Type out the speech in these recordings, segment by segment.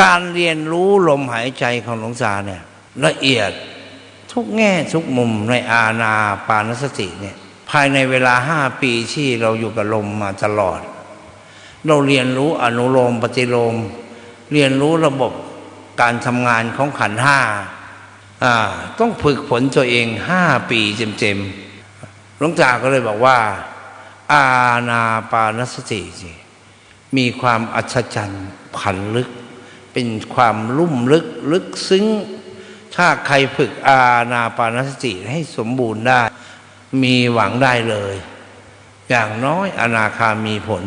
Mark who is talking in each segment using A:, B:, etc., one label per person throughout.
A: การเรียนรู้ลมหายใจของหลวงตาเนี่ยละเอียดทุกแง่ทุกมุมในอาณาปานสติเนี่ยภายในเวลาห้าปีที่เราอยู่กับลมมาตลอด เราเรียนรู้อนุโลมปฏิโลม เรียนรู้ระบบการทำงานของขันห้าต้องฝึกฝนตัวเองห้าปีเต็มๆหลวงตาก็เลยบอกว่า อาณาปานสติสิมีความอัศจรรย์ผันลึก เป็นความลุ่มลึกลึกซึ้ง ถ้าใครฝึกอาณาปานสติให้สมบูรณ์ได้ มีหวังได้เลย อย่างน้อยอนาคามีผล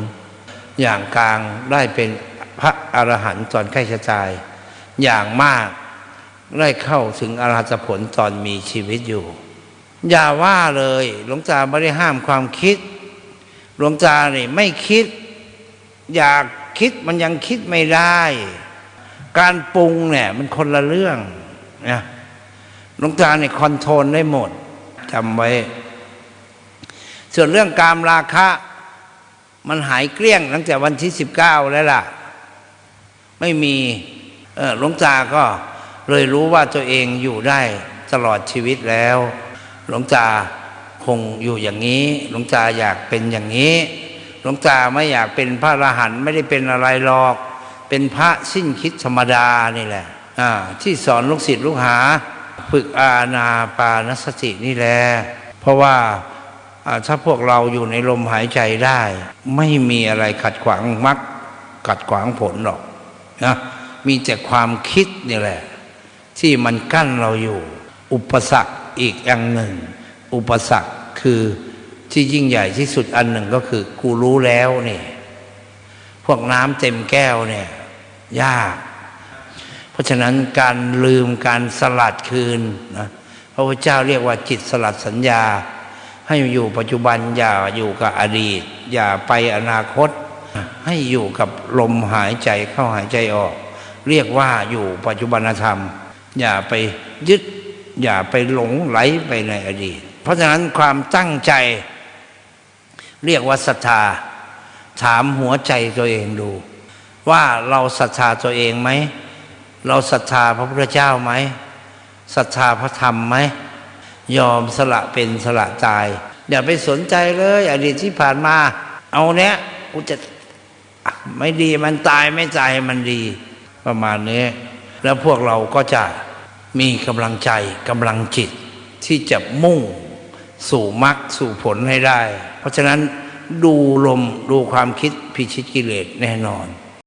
A: อย่างกลางได้เป็นพระอรหันต์ตอนใกล้จะตาย อย่างมากได้เข้าถึงอรหัตผลตอนมีชีวิตอยู่ อย่าว่าเลย หลวงตาไม่ได้ห้ามความคิด หลวงตาเนี่ยไม่คิด อยากคิดมันยังคิดไม่ได้ การปรุงเนี่ยมันคนละเรื่องนะหลวงตาเนี่ยคอนโทรลได้หมดจำไว้ ส่วนเรื่องการราคะ มันหายเกลี้ยงตั้งแต่วันที่สิบเก้าแล้วล่ะ ไม่มีเออหลวงตาก็เลยรู้ว่าตัวเองอยู่ได้ตลอดชีวิตแล้ว หลวงตาคงอยู่อย่างนี้ หลวงตาอยากเป็นอย่างนี้ หลวงตาไม่อยากเป็นพระอรหันต์ไม่ได้เป็นอะไรหรอก เป็นพระสิ้นคิดธรรมดานี่แหละที่สอนลูกศิษย์ลูกหา ฝึกอาณาปานสตินี่แหละเพราะว่าอ่าถ้าพวกเราอยู่ในลมหายใจได้ ไม่มีอะไรขัดขวางมรรคขัดขวางผลหรอกนะมีแต่ความคิดนี่แหละ ที่มันกั้นเราอยู่ อุปสรรคอีกอย่างหนึ่ง อุปสรรคคือที่ยิ่งใหญ่ที่สุดอันหนึ่งก็คือ กูรู้แล้วนี่ พวกน้ำเต็มแก้วเนี่ย ยาก เพราะฉะนั้นการลืมการสลัดคืนนะพระพุทธเจ้าเรียกว่าจิตสลัดสัญญา ให้อยู่ปัจจุบันอย่าอยู่กับอดีต อย่าไปอนาคต ให้อยู่กับลมหายใจเข้าหายใจออก เรียกว่าอยู่ปัจจุบันธรรม อย่าไปยึด อย่าไปหลงไหลไปในอดีต เพราะฉะนั้นความตั้งใจ เรียกว่าศรัทธา ถามหัวใจตัวเองดู ว่าเราศรัทธาตัวเองไหม เราศรัทธาพระพุทธเจ้าไหมศรัทธาพระธรรมไหมยอมสละเป็นสละตายอย่าไปสนใจเลย อดีตที่ผ่านมา เอาเนี้ยกูจะไม่ดีมันตายไม่ตายมันดี ประมาณนี้ แล้วพวกเราก็จะมีกำลังใจกำลังจิตที่จะมุ่งสู่มรรคสู่ผลให้ได้ เพราะฉะนั้น ดูลมดูความคิดพิชิตกิเลสแน่นอน